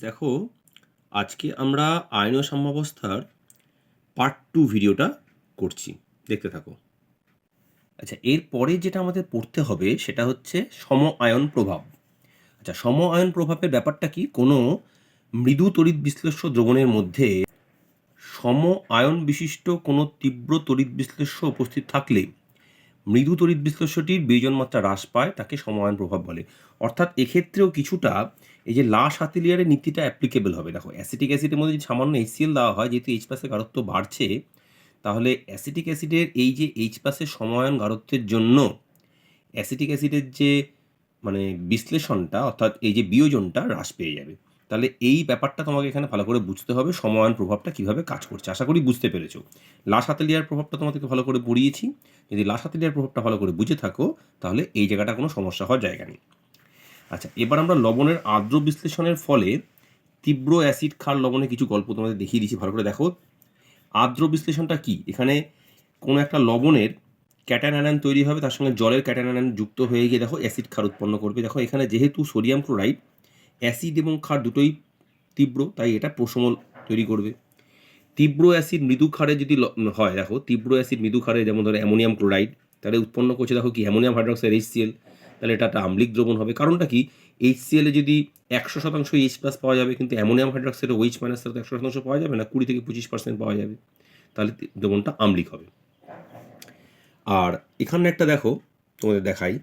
দেখো, আজকে আমরা আয়ন সাম্যাবস্থার পার্ট টু ভিডিওটা করছি। দেখতে থাকো। আচ্ছা এরপরে যেটা আমাদের পড়তে হবে সেটা হচ্ছে সম আয়ন প্রভাব। আচ্ছা সম আয়ন প্রভাবের ব্যাপারটা কি? কোনো মৃদু তড়িৎ বিশ্লেষ্য দ্রবণের মধ্যে সম আয়ন বিশিষ্ট কোনো তীব্র তড়িৎ বিশ্লেষ্য উপস্থিত থাকলে মৃদু তড়িৎ বিশ্লেষ্যটির বিয়োজন মাত্রা হ্রাস পায়, তাকে সমায়ন প্রভাব বলে। অর্থাৎ এক্ষেত্রেও কিছুটা এই যে লাশ হাতিলিয়ারের নীতিটা অ্যাপ্লিকেবল হবে। দেখো অ্যাসিটিক অ্যাসিডের মধ্যে যদি সামান্য এইচসিএল দেওয়া হয়, যেহেতু এইচ প্লাসের গাঢ়ত্ব বাড়ছে, তাহলে অ্যাসিটিক অ্যাসিডের এই যে এইচ প্লাসের সমায়ন গাঢ়ত্বের জন্য অ্যাসিটিক অ্যাসিডের যে মানে বিশ্লেষণটা, অর্থাৎ এই যে বিয়োজনটা হ্রাস পেয়ে যাবে। তাহলে এই ব্যাপারটা তোমাকে এখানে ভালো করে বুঝতে হবে সমায়ন প্রভাবটা কীভাবে কাজ করছে। আশা করি বুঝতে পেরেছ। লাশ হাতেলিয়ার প্রভাবটা তোমাদেরকে ভালো করে পড়িয়েছি। যদি লাশ হাতেলিয়ার প্রভাবটা ভালো করে বুঝে থাকো, তাহলে এই জায়গাটা কোনো সমস্যা হওয়ার জায়গা নেই। আচ্ছা এবার আমরা লবণের আর্দ্র বিশ্লেষণের ফলে তীব্র অ্যাসিড ক্ষার লবণে কিছু গল্প তোমাদের দেখিয়ে দিচ্ছি ভালো করে দেখো। আর্দ্র বিশ্লেষণটা কি? এখানে কোনো একটা লবণের ক্যাটানায়ন তৈরি হবে, তার সঙ্গে জলের ক্যাটানায়ন যুক্ত হয়ে গিয়ে দেখো, অ্যাসিড ক্ষার উৎপন্ন করবে। দেখো, এখানে যেহেতু সোডিয়াম ক্লোরাইড অ্যাসিড এবং ক্ষার দুটোই তীব্র, তাই এটা প্রশমল তৈরি করবে। তীব্র অ্যাসিড মৃদু ক্ষারে যদি হয়, দেখো, তীব্র অ্যাসিড মৃদু ক্ষারে যেমন ধরো অ্যামোনিয়াম ক্লোরাইড, তাহলে উৎপন্ন করছে, দেখো কি, অ্যামোনিয়াম হাইড্রক্সাইড এইচসিএল তাহলে এটা একটা আম্লিক দ্রবণ হবে। কারণটা কি? এইচসিএল এ যদি একশো শতাংশ এইচ প্লাস পাওয়া যাবে, কিন্তু অ্যামোনিয়াম হাইড্রক্সাইডে ওইচ মাইনাস তো একশো শতাংশ পাওয়া যাবে না, কুড়ি থেকে পঁচিশ পার্সেন্ট পাওয়া যাবে, তাহলে দ্রবণটা আম্লিক হবে। আর এখানে একটা দেখো, তোমাদের দেখাই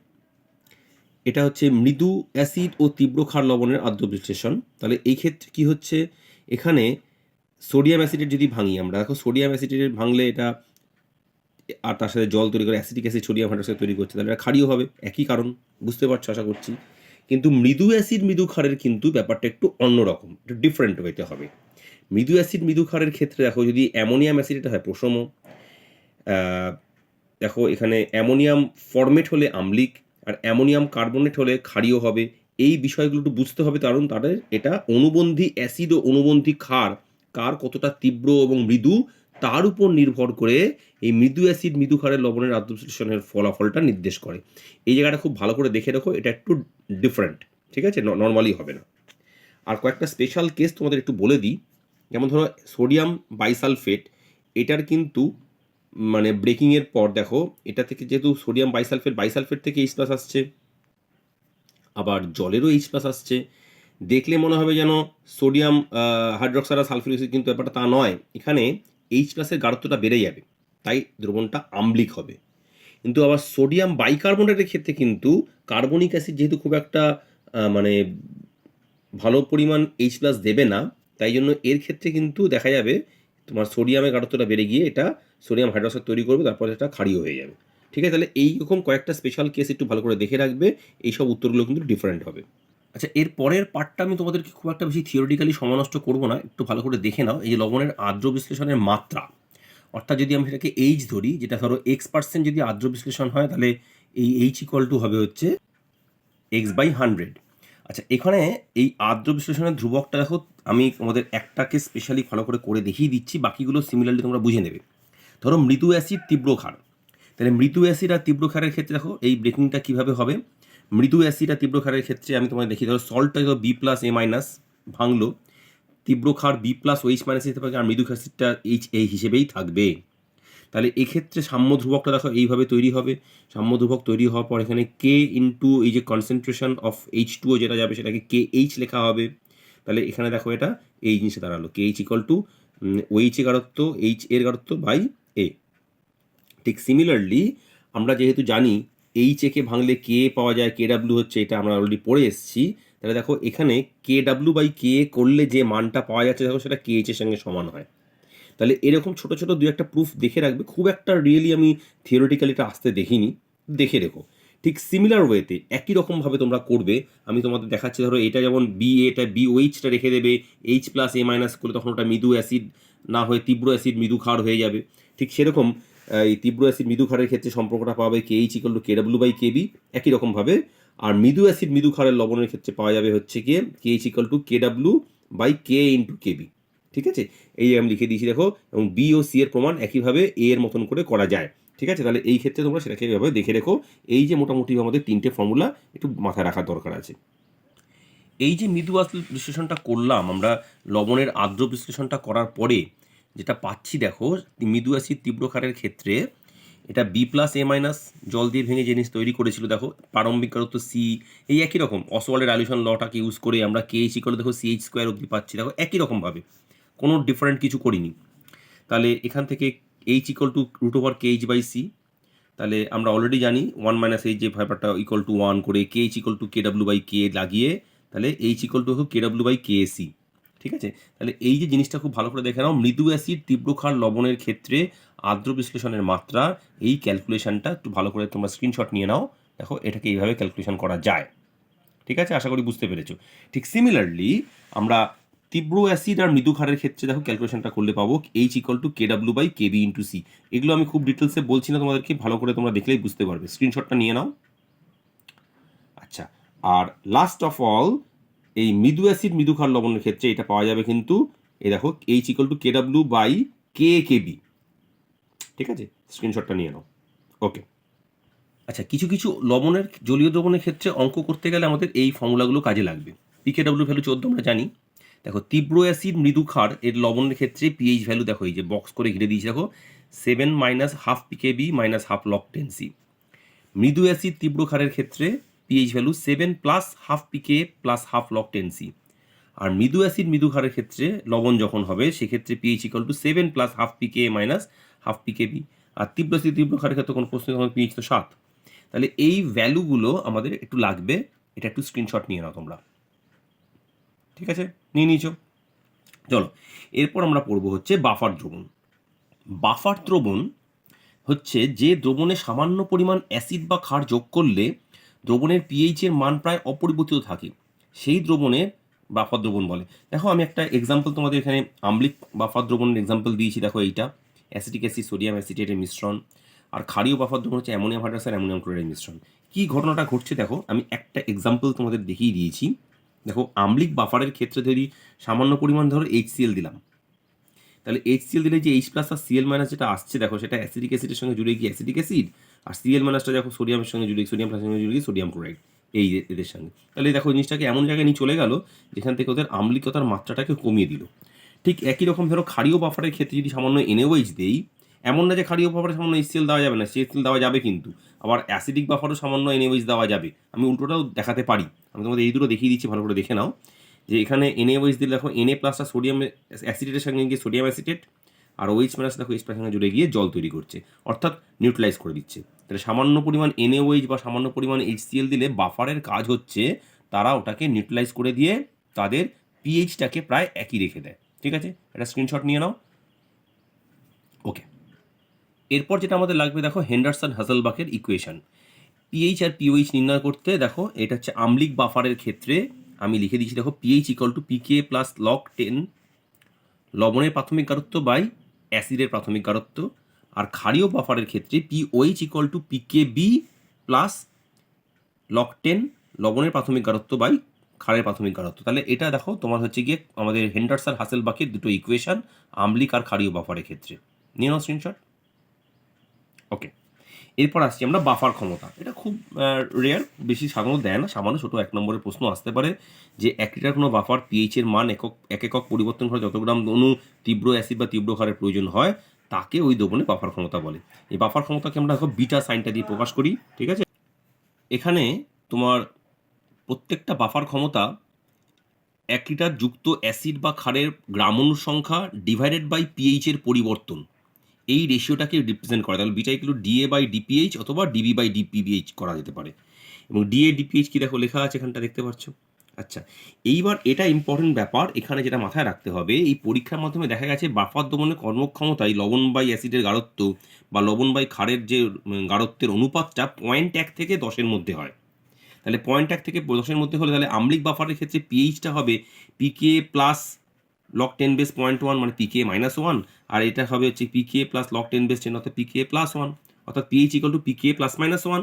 এটা হচ্ছে মৃদু অ্যাসিড ও তীব্র ক্ষার লবণের আদ্র বিশ্লেষণ তাহলে এই ক্ষেত্রে কি হচ্ছে? এখানে সোডিয়াম অ্যাসিডের যদি ভাঙি আমরা, দেখো সোডিয়াম অ্যাসিডের ভাঙলে এটা আর তার সাথে জল তৈরি করে অ্যাসিডিক অ্যাসিড সোডিয়াম হাইড্রোক্সাইড তৈরি করছে, তাহলে এটা ক্ষারীয় হবে, একই কারণ, বুঝতে পারছ আশা করছি। কিন্তু মৃদু অ্যাসিড মৃদু ক্ষারের কিন্তু ব্যাপারটা একটু অন্যরকম একটু ডিফারেন্ট হইতে হবে। মৃদু অ্যাসিড মৃদু ক্ষারের ক্ষেত্রে দেখো যদি অ্যামোনিয়াম অ্যাসিড এটা হয় প্রশম দেখো এখানে অ্যামোনিয়াম ফরমেট হলে আম্লিক আর অ্যামোনিয়াম কার্বনেট হলে ক্ষারীয় হবে। এই বিষয়গুলো একটু বুঝতে হবে, কারণ তাদের এটা অনুবন্ধী অ্যাসিড ও অনুবন্ধী ক্ষার, কার কতটা তীব্র এবং মৃদু, তার উপর নির্ভর করে এই মৃদু অ্যাসিড, মৃদু ক্ষারের লবণের আত্মবিশ্লেষণের ফলাফলটা নির্দেশ করে। এই জায়গাটা খুব ভালো করে দেখে রাখো, এটা একটু ডিফারেন্ট ঠিক আছে? নর্মালি হবে না। আর কয়েকটা স্পেশাল কেস তোমাদের একটু বলে দিই। যেমন ধরো সোডিয়াম বাইসালফেট এটার কিন্তু মানে ব্রেকিংয়ের পর দেখো, এটা থেকে যেহেতু সোডিয়াম বাইসালফেট বাইসালফেট থেকে এইচ প্লাস আসছে, আবার জলেরও এইচ প্লাস আসছে, দেখলে মনে হবে যেন সোডিয়াম হাইড্রক্সাইড আর সালফিউরিক অ্যাসিড কিন্তু ব্যাপারটা তা নয়, এখানে এইচ প্লাসের গাঢ়ত্বটা বেড়ে যাবে, তাই দ্রবণটা আম্লিক হবে। কিন্তু আবার সোডিয়াম বাইকার্বনেটের ক্ষেত্রে কিন্তু কার্বনিক অ্যাসিড যেহেতু খুব একটা মানে ভালো পরিমাণ এইচ প্লাস দেবে না, তাই জন্য এর ক্ষেত্রে কিন্তু দেখা যাবে তোমার সোডিয়ামের গাঢ়ত্বটা বেড়ে গিয়ে এটা সোডিয়াম হাইড্রোক্সাইড তৈরি করবে, তারপর এটা ক্ষারীয় হয়ে যাবে। ঠিক আছে? তাহলে এইরকম কয়েকটা স্পেশাল কেস একটু ভালো করে দেখে রাখবে, এইসব উত্তরগুলো কিন্তু ডিফারেন্ট হবে। আচ্ছা এর পরের পার্টটা আমি তোমাদেরকে খুব একটা বেশি থিওরিটিক্যালি সমানষ্ট করব না, একটু ভালো করে দেখে নাও। এই লবণের আর্দ্র বিশ্লেষণের মাত্রা, অর্থাৎ যদি আমি সেটাকে এইচ ধরি, যেটা ধরো এক্স পার্সেন্ট যদি আর্দ্র বিশ্লেষণ হয়, তাহলে এই এইচ ইকুয়াল টু হবে হচ্ছে এক্স বাই হান্ড্রেড আচ্ছা এখানে এই আর্দ্র বিশ্লেষণের ধ্রুবকটা দেখো, আমি তোমাদের একটাকে স্পেশালি ভালো করে করে দেখিয়ে দিচ্ছি, বাকিগুলো সিমিলারলি তোমরা বুঝে নেবে। ধরো মৃদু অ্যাসিড, তীব্র ক্ষার। তাহলে মৃদু অ্যাসিড আর তীব্র ক্ষারের ক্ষেত্রে দেখো, এই ব্রেকিংটা কীভাবে হবে? মৃদু অ্যাসিড আর তীব্র ক্ষারের ক্ষেত্রে আমি তোমাদের দেখি ধরো সল্টটা ধরো বি প্লাস এ মাইনাস ভাঙলো। তীব্র ক্ষার বি প্লাস ওইচ মাইনাস হিসেবে থাকে আর মৃদু অ্যাসিডটা এইচ এই হিসেবেই থাকবে। তাহলে এক্ষেত্রে সাম্য ধ্রুবকটা দেখো, এইভাবে তৈরি হবে। সাম্য ধ্রুবক তৈরি হওয়ার পর এখানে কে ইন্টু এই যে কনসেন্ট্রেশন অফ এইচ টুও যেটা যাবে, সেটাকে কে এইচ লেখা হবে। তাহলে এখানে দেখো এটা, এই জিনিসে দাঁড়াল। K H equal to OH এর গাঢ়ত্ব এইচ এর গাঢ়ত্ব বাই ঠিক সিমিলারলি আমরা যেহেতু জানি এইচ একে ভাঙলে কে পাওয়া যায় কে ডাব্লিউ হচ্ছে, এটা আমরা অলরেডি পড়ে এসেছি, তাহলে দেখো এখানে কে ডাব্লিউ বাই কে করলে যে মানটা পাওয়া যাচ্ছে, দেখো সেটা কে এইচ এর সঙ্গে সমান হয়। তাহলে এরকম ছোট ছোট দু একটা প্রুফ দেখে রাখবে, খুব একটা রিয়েলি আমি থিওরিটিক্যালি এটা আসতে দেখিনি, দেখে রেখো ঠিক সিমিলার ওয়েতে একই রকমভাবে তোমরা করবে, আমি তোমাদের দেখাচ্ছি, ধরো এটা যেমন বি এটা বি ওইচটা রেখে দেবে এইচ প্লাস এ মাইনাস করলে তখন ওটা মৃদু অ্যাসিড না হয়ে তীব্র অ্যাসিড মৃদু ক্ষার হয়ে যাবে। ঠিক সেরকম এই তীব্র অ্যাসিড মৃদু ক্ষারের ক্ষেত্রে সম্পর্কটা পাবে K H equal to K W by K B একই রকমভাবে। আর মৃদু অ্যাসিড মৃদু ক্ষারের লবণের ক্ষেত্রে পাওয়া যাবে হচ্ছে কি K H equal to K W by K into K B ঠিক আছে? এই আমি লিখে দিয়েছি, দেখো, এবং বি ও সি এর প্রমাণ একইভাবে এ এর মতন করে করা যায়, ঠিক আছে? তাহলে এই ক্ষেত্রে তোমরা সেটাকে এভাবে দেখে রেখো। এই যে মোটামুটি আমাদের তিনটে ফর্মুলা একটু মাথায় রাখার দরকার আছে। এই যে মৃদু বিশ্লেষণটা করলাম, আমরা লবণের আর্দ্র বিশ্লেষণটা করার পরে যেটা পাচ্ছি দেখো মৃদু অ্যাসিড তীব্র ক্ষারের ক্ষেত্রে, এটা বি প্লাস এ মাইনাস জল দিয়ে ভেঙে জিনিস তৈরি করেছিল, দেখো, প্রারম্ভিক কারত্ব সি এই একই রকম অসওয়ালের আলিউশন লটাকে ইউজ করে আমরা কে এইচ করে দেখো সিএইচ স্কোয়ার অবধি পাচ্ছি, দেখো, একই রকমভাবে কোনো ডিফারেন্ট কিছু করিনি। তাহলে এখান থেকে H equal to root over K H by C তাহলে আমরা অলরেডি জানি ওয়ান মাইনাস এইচ যে ব্যাপারটা ইকল টু ওয়ান করে K H equal to K W by K লাগিয়ে, তাহলে H equal to K W by K C ঠিক আছে? তাহলে এই যে জিনিসটা খুব ভালো করে দেখে নাও, মৃদু অ্যাসিড, তীব্র ক্ষার, লবণের ক্ষেত্রে আর্দ্র বিশ্লেষণের মাত্রা, এই ক্যালকুলেশনটা একটু ভালো করে তোমরা স্ক্রিনশট নিয়ে নাও। দেখো, এটাকে এইভাবে ক্যালকুলেশন করা যায়। ঠিক আছে? আশা করি বুঝতে পেরেছ। ঠিক সিমিলারলি আমরা তীব্র অ্যাসিড আর মৃদু ক্ষারের ক্ষেত্রে দেখো, ক্যালকুলেশনটা করলে পাবো H equal to K W by K B into C এগুলো আমি খুব ডিটেলসে বলছি না তোমাদেরকে, ভালো করে তোমরা দেখলেই বুঝতে পারবে। স্ক্রিনশটটা নিয়ে নাও। আচ্ছা আর লাস্ট অফ অল এই মৃদু অ্যাসিড, মৃদু ক্ষার লবণের ক্ষেত্রে এটা পাওয়া যাবে কিন্তু, এই দেখো H equal to K W by K K B ঠিক আছে? স্ক্রিনশটটা নিয়ে নাও। ওকে আচ্ছা কিছু কিছু লবণের, জলীয় দ্রবণের ক্ষেত্রে অঙ্ক করতে গেলে আমাদের এই ফর্মুলাগুলো কাজে লাগবে। পিকে ডাব্লিউ ভ্যালু চোদ্দ আমরা জানি। দেখো, তীব্র অ্যাসিড, মৃদু ক্ষার, এর লবণের ক্ষেত্রে পিএইচ ভ্যালু দেখো, এই যে বক্স করে ঘিরে দিয়েছি, দেখো seven minus half pK B minus half log ten C মৃদু অ্যাসিড, তীব্র ক্ষারের ক্ষেত্রে pH value seven plus half pK plus half log ten C আর মৃদু অ্যাসিড মৃদু ক্ষারের ক্ষেত্রে লবণ যখন হবে, সেক্ষেত্রে pH equal to seven plus half pK minus half pK B আর তীব্র অ্যাসিড তীব্র ক্ষারের ক্ষেত্রে কোনো প্রশ্ন তখন পিএইচ তো সাত। তাহলে এই ভ্যালুগুলো আমাদের একটু লাগবে, এটা একটু স্ক্রিনশট নিয়ে নাও তোমরা। ঠিক আছে? নিয়ে নিয়েছো? চলো, এরপর আমরা পড়ব হচ্ছে বাফার দ্রবণ। বাফার দ্রবণ হচ্ছে যে দ্রবণে সামান্য পরিমাণ অ্যাসিড বা ক্ষার যোগ করলে দ্রবণের পিএইচ এর মান প্রায় অপরিবর্তিত থাকে। সেই দ্রবণে বাফার দ্রবণ বলে। দেখো, আমি একটা এক্সাম্পল তোমাদের এখানে আম্লিক বাফার দ্রবণের এক্সাম্পল দিয়েছি। দেখো, এইটা। অ্যাসিটিক অ্যাসিড সোডিয়াম অ্যাসিটেটের মিশ্রণ। আর ক্ষারীয় বাফার দ্রবণ হচ্ছে অ্যামোনিয়াম হাইড্রোক্সাইড অ্যামোনিয়াম ক্লোরাইডের মিশ্রণ। কী ঘটনাটা ঘটছে দেখো, আমি একটা এক্সাম্পল তোমাদের দেখিয়ে দিয়েছি। দেখো, আম্লিক বাফারের ক্ষেত্রে যদি সামান্য পরিমাণ ধরো এইচসিএল দিলাম। তাহলে এইচসিএল দিলে যে এইচ প্লাস আর সিএল মাইনাস যেটা আসছে, দেখো, সেটা অ্যাসিডিক অ্যাসিডের সঙ্গে জুড়ে গিয়ে অ্যাসিডিক অ্যাসিড আর সিএল মাইনাসটা দেখো সোডিয়ামের সঙ্গে জুড়ে, সোডিয়াম প্লাসের সঙ্গে জুড়ে, সোডিয়াম ক্লোরাইড এই এদের সঙ্গে। তাহলে দেখো জিনিসটাকে এমন জায়গায় নিয়ে চলে গেল, যেখান থেকে ওদের আম্লিকতার মাত্রাটাকে কমিয়ে দিল। ঠিক একই রকম ধরো ক্ষারীয় বাফারের ক্ষেত্রে যদি সামান্য এনএওএইচ দেই, এমন না যে ক্ষারীয় বাফারে সামান্য এইচসিএল দেওয়া যাবে না সিএসএল দেওয়া যাবে কিন্তু। আবার অ্যাসিডিক বাফারও সামান্য এনএওএইচ দেওয়া যাবে। আমি উল্টোটাও দেখাতে পারি। আমি তোমাদের এই দুটো দেখিয়ে দিচ্ছি, ভালো করে দেখে নাও। যে এখানে এনএ এনএওএইচ দিলে দেখো এনএ প্লাসটা সোডিয়াম অ্যাসিডেটের সঙ্গে গিয়ে সোডিয়াম অ্যাসিডেট আর ওইচ মাইনাস দেখো এইচ প্লাসের সঙ্গে জুড়ে গিয়ে জল তৈরি করছে, অর্থাৎ নিউট্রালাইজ করে দিচ্ছে। তাহলে সামান্য পরিমাণ এনএওএইচ বা সামান্য পরিমাণ এইচসিএল দিলে বাফারের কাজ হচ্ছে তারা ওটাকে নিউট্রালাইজ করে দিয়ে তাদের পিএইচটাকে প্রায় একই রেখে দেয়। ঠিক আছে? এটা স্ক্রিনশট নিয়ে নাও। ওকে এরপর যেটা আমাদের লাগবে, দেখো হেন্ডারসন হাসেলবাকের ইকুয়েশন পিএইচ আর পিওইচ নির্ণয় করতে, দেখো, এটা হচ্ছে আমলিক বাফারের ক্ষেত্রে আমি লিখে দিচ্ছি দেখো pH equal to pK plus log ten লবণের প্রাথমিক গারত্ব বাই অ্যাসিডের প্রাথমিক গারত্ব আর ক্ষারীয় বাফারের ক্ষেত্রে pOH equal to pK b plus log ten লবণের প্রাথমিক গারত্ব বাই ক্ষারের প্রাথমিক গারত্ব তাহলে এটা দেখো, তোমার হচ্ছে গিয়ে আমাদের হেন্ডারসার হাসেলবাকের দুটো ইকুয়েশন আমলিক আর ক্ষারীয় বাফারের ক্ষেত্রে। নিয়ে নাও স্ক্রিনশট ওকে এরপর আসছি আমরা বাফার ক্ষমতা। এটা খুব রেয়ার বেশি সাধারণত দেয় না, সামান্য ছোটো এক নম্বরের প্রশ্ন আসতে পারে যে এক লিটার কোনো বাফার পিএইচের মান একক, এক একক পরিবর্তন করে যত গ্রাম অণু তীব্র অ্যাসিড বা তীব্র ক্ষারের প্রয়োজন হয় তাকে ওই দ্রবণে বাফার ক্ষমতা বলে। এই বাফার ক্ষমতাকে আমরা দেখো বিটা সাইনটা দিয়ে প্রকাশ করি, ঠিক আছে? এখানে তোমার প্রত্যেকটা বাফার ক্ষমতা এক লিটার যুক্ত অ্যাসিড বা ক্ষারের গ্রামণুর সংখ্যা ডিভাইডেড বাই পিএইচ এর পরিবর্তন। এই রেশিওটাকে রিপ্রেজেন্ট করে। তাহলে beta equal dA by dpH অথবা ডিবি বাই ডিপিবিএইচ করা যেতে পারে। এবং ডিএ ডিপিএইচ কি দেখো লেখা আছে এখানটা দেখতে পাচ্ছ? আচ্ছা এইবার এটা ইম্পর্টেন্ট ব্যাপার, এখানে যেটা মাথায় রাখতে হবে, এই পরীক্ষার মাধ্যমে দেখা গেছে বাফার দমনের কর্মক্ষমতায় লবণ বাই অ্যাসিডের গাঢ়ত্ব বা লবণ বাই ক্ষারের যে গাঢ়ত্বের অনুপাতটা পয়েন্ট এক থেকে দশের মধ্যে হয়। তাহলে পয়েন্ট এক থেকে দশের মধ্যে হলে তাহলে আমলিক বাফারের ক্ষেত্রে পিএইচটা হবে pK plus log ten base point one মানে পিকে মাইনাস ওয়ান আর এটা হবে হচ্ছে pK plus log ten base ten অর্থাৎ পিকে প্লাস ওয়ান অর্থাৎ pH equal to pK plus minus one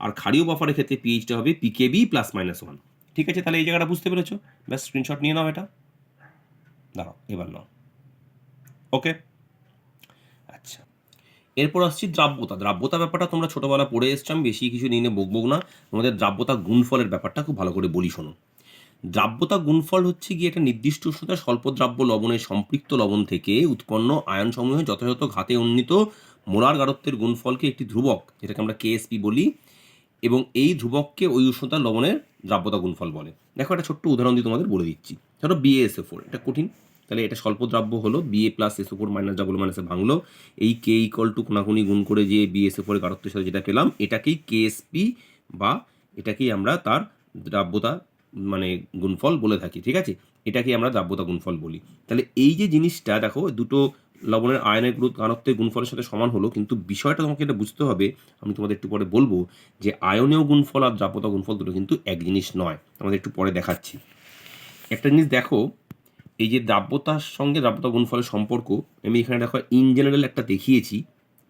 আর ক্ষারীয় বাফারের ক্ষেত্রে পিএইচটা হবে pK b plus minus one ঠিক আছে, তাহলে এই জায়গাটা বুঝতে পেরেছ? ব্যাস স্ক্রিনশট নিয়ে নাও এটা। দাঁড়াও, এবার নাও। ওকে আচ্ছা। এরপর আসছি দ্রাব্যতা। দ্রাব্যতা ব্যাপারটা তোমরা ছোটোবেলা পড়ে এসছো, আমি বেশি কিছু নিয়ে বকবক না। তোমাদের দ্রাব্যতা গুণফলের ব্যাপারটা খুব ভালো করে বলি, শোনো। দ্রাব্যতা গুণফল হচ্ছে গিয়ে একটা নির্দিষ্ট উষ্ণতায় স্বল্পদ্রাব্য লবণের সম্পৃক্ত লবণ থেকে উৎপন্ন আয়নসমূহে যথাযথ ঘাতে উন্নীত মোলার গাঢ়ত্বের গুণফলকে একটি ধ্রুবক, যেটাকে আমরা কেএসপি বলি, এবং এই ধ্রুবককে ওই উষ্ণতার লবণের দ্রাব্যতা গুণফল বলে। দেখো একটা ছোট্ট উদাহরণ দিয়ে তোমাদের বলে দিচ্ছি। ধরো বিএসএ ফোর এটা কঠিন। তাহলে এটা স্বল্প দ্রাব্য হলো Ba plus SO four minus double মাইনাসে ভাঙলো। এই কে ইকল টু কোনাকুনি গুণ করে যে বিএসএ ফোরের গাঢ়ত্বের সাথে যেটা পেলাম, এটাকেই কেএসপি বা এটাকেই আমরা তার দ্রাব্যতা মানে গুণফল বলে থাকি, ঠিক আছে? এটাকে আমরা দ্রাব্যতা গুণফল বলি। তাহলে এই যে জিনিসটা, দেখো, দুটো লবণের আয়নের গুরুত্ব ঘনত্বের গুণফলের সাথে সমান হলো, কিন্তু বিষয়টা তোমাকে এটা বুঝতে হবে, আমি তোমাদের একটু পরে বলব যে আয়নীয় গুণফল আর দ্রাব্যতা গুণফল দুটো কিন্তু এক জিনিস নয়। তোমাদের একটু পরে দেখাচ্ছি। একটা জিনিস দেখো, এই যে দ্রাব্যতার সঙ্গে দ্রাব্যতা গুণফলের সম্পর্ক, আমি এখানে দেখো ইন জেনারেল একটা দেখিয়েছি।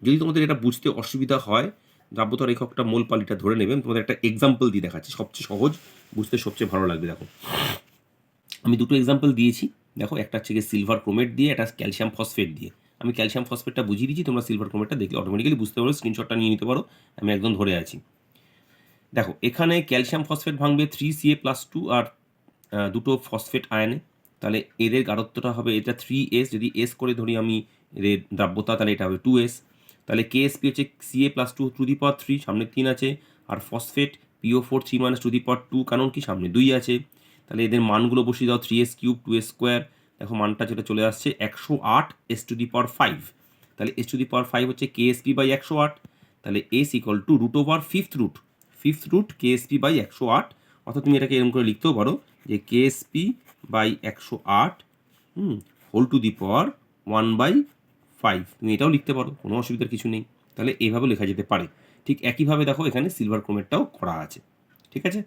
যদি তোমাদের এটা বুঝতে অসুবিধা হয় দ্রাব্যতার এককটা মোল পালিটা ধরে নেবে তোমাদের একটা এক্সাম্পল দিয়ে দেখাচ্ছি। সবচেয়ে সহজ, বুঝতে সবচেয়ে ভালো লাগবে, দেখো। আমি দুটো এক্সাম্পল দিয়েছি। দেখো, একটা হচ্ছে সিলভার ক্রোমেট দিয়ে, একটা ক্যালসিয়াম ফসফেট দিয়ে। আমি ক্যালসিয়াম ফসফেটটা বুঝিয়ে দিচ্ছি তোমরা সিলভার ক্রোমেটটা দেখলে অটোমেটিক্যালি বুঝতে পারো স্ক্রিনশটটা নিয়ে নিতে পারো। আমি একদম ধরে আছি। দেখো, এখানে ক্যালসিয়াম ফসফেট ভাঙবে থ্রি সিএ প্লাস টু আর দুটো ফসফেট আয়নে তাহলে এদের গাঢ়ত্বটা হবে, এটা থ্রি এস যদি এস করে ধরি আমি এদের দ্রাব্যতা, তাহলে এটা হবে টু এস তাহলে কে এস কেএসপি হচ্ছে CA plus two to the power three সামনে তিন আছে। আর phosphate PO four three minus to the power two কারণ কি? সামনে দুই আছে। তাহলে এদের মানগুলো বসিয়ে দাও three s cube two s square দেখো মানটা যেটা চলে আসছে, একশো আট s to the power five তাহলে s to the power five হচ্ছে কেএসপি বাই একশো আট। তাহলে s equal to root over fifth root fifth root Ksp by একশো আট। অর্থাৎ তুমি এটাকে এরকম করে লিখতেও পারো যে কেএসপি বাই একশো আট, হুম whole to the power one by five তুমি এটাও লিখতে পারো, কোনো অসুবিধার কিছু নেই। তাহলে এইভাবে লেখা যেতে পারে। ঠিক একইভাবে দেখো এখানে সিলভার ক্রোমেটটাও করা আছে। ঠিক আছে?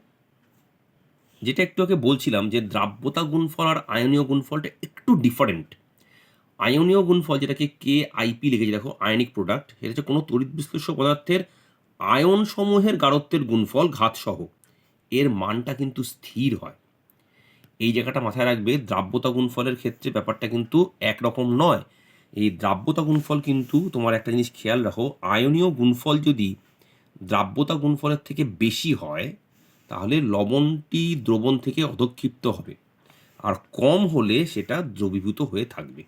যেটা একটু আগে বলছিলাম যে দ্রাব্যতা গুণফল আর আয়নীয় গুণফলটা একটু ডিফারেন্ট আয়নীয় গুণফল যেটাকে কে আইপি লিখেছে দেখো, আয়নিক প্রোডাক্ট সেটা হচ্ছে কোনো তড়িৎ বিশ্লেষ্য পদার্থের আয়ন সমূহের গাঢ়ত্বের গুণফল ঘাতসহ। এর মানটা কিন্তু স্থির হয়। এই জায়গাটা মাথায় রাখবে, দ্রাব্যতা গুণফলের ক্ষেত্রে ব্যাপারটা কিন্তু একরকম নয়। এই দ্রাব্যতা গুণফল কিন্তু, তোমার একটা জিনিস খেয়াল রাখো, আয়নীয় গুণফল যদি দ্রাব্যতা গুণফলের থেকে বেশি হয় তাহলে লবণটি দ্রবণ থেকে অধক্ষিপ্ত হবে। আর কম হলে সেটা দ্রবীভূত হয়ে থাকবে।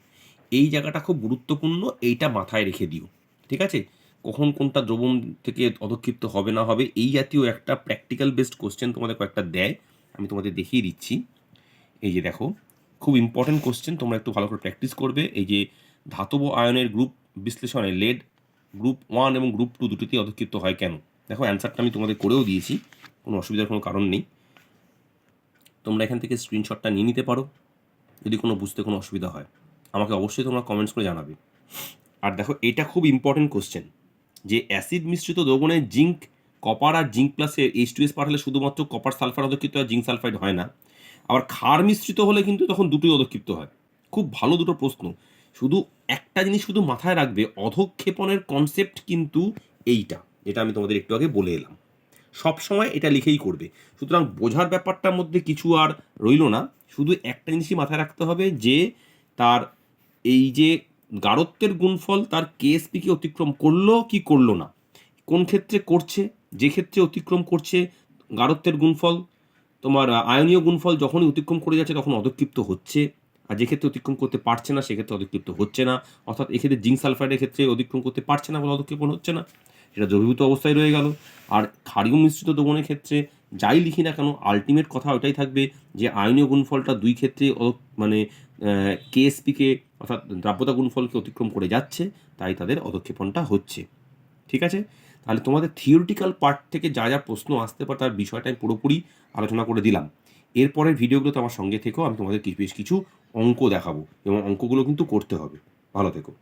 এই জায়গাটা খুব গুরুত্বপূর্ণ, এইটা মাথায় রেখে দিও। ঠিক আছে? কখন কোনটা দ্রবণ থেকে অধক্ষিপ্ত হবে না হবে, এই জাতীয় একটা প্র্যাকটিক্যাল বেসড কোশ্চেন তোমাদের কয়েকটা দেয়, আমি তোমাদের দেখিয়ে দিচ্ছি। এই যে দেখো, খুব ইম্পর্টেন্ট কোশ্চেন তোমরা একটু ভালো করে প্র্যাকটিস করবে। এই যে ধাতব আয়নের গ্রুপ বিশ্লেষণে লেড গ্রুপ ওয়ান এবং গ্রুপ টু দুটোতেই অধক্ষিপ্ত হয় কেন? দেখো অ্যান্সারটা আমি তোমাদের করেও দিয়েছি। কোনো অসুবিধার কোনো কারণ নেই। তোমরা এখান থেকে স্ক্রিনশটটা নিয়ে নিতে পারো, যদি কোনো বুঝতে কোনো অসুবিধা হয়। আমাকে অবশ্যই তোমরা কমেন্টস করে জানাবে। আর দেখো, এটা খুব ইম্পর্টেন্ট কোশ্চেন যে অ্যাসিড মিশ্রিত দ্রবণে জিঙ্ক কপার আর জিঙ্ক প্লাসে এইচ টু এস পাঠালে শুধুমাত্র কপার সালফার অধক্ষিপ্ত হয় জিঙ্ক সালফাইড হয় না। আবার ক্ষার মিশ্রিত হলে কিন্তু তখন দুটোই অধক্ষিপ্ত হয়। খুব ভালো দুটো প্রশ্ন। শুধু একটা জিনিস শুধু মাথায় রাখবে, অধক্ষেপণের কনসেপ্ট কিন্তু এইটা এটা আমি তোমাদের একটু আগে বলে এলাম। সব সময় এটা লিখেই করবে। সুতরাং বোঝার ব্যাপারটার মধ্যে কিছু আর রইল না। শুধু একটা জিনিসই মাথায় রাখতে হবে যে, তার এই যে গাঢ়ত্বের গুণফল, তার কেএসপিকে অতিক্রম করল কি করল না? কোন ক্ষেত্রে করছে? যে ক্ষেত্রে অতিক্রম করছে গাঢ়ত্বের গুণফল, তোমার আয়নীয় গুণফল যখনই অতিক্রম করে যাচ্ছে তখন অধক্ষিপ্ত হচ্ছে। আর যে ক্ষেত্রে অতিক্রম করতে পারছে না সেক্ষেত্রে অধিক্ষিপ্ত হচ্ছে না। অর্থাৎ এক্ষেত্রে জিঙ্ক সালফাইডের ক্ষেত্রে অতিক্রম করতে পারছে না বলে অধক্ষেপণ হচ্ছে না। সেটা দ্রবীভূত অবস্থায় রয়ে গেল। আর ক্ষারীয় মিশ্রিত দ্রবণের ক্ষেত্রে যাই লিখি না কেন আলটিমেট কথা ওটাই থাকবে যে আয়নীয় গুণফলটা দুই ক্ষেত্রে মানে কেএসপিকে অর্থাৎ দ্রাব্যতা গুণফলকে অতিক্রম করে যাচ্ছে, তাই তাদের অধক্ষেপণটা হচ্ছে। ঠিক আছে? তাহলে তোমাদের থিওরিটিক্যাল পার্ট থেকে যা যা প্রশ্ন আসতে পারে তার বিষয়টা আমি পুরোপুরি আলোচনা করে দিলাম। এরপরের ভিডিওগুলোতে আমার সঙ্গে থেকেও আমি তোমাদের বেশ কিছু অঙ্ক দেখাবো এবং অঙ্কগুলো কিন্তু করতে হবে। ভালো থেকো।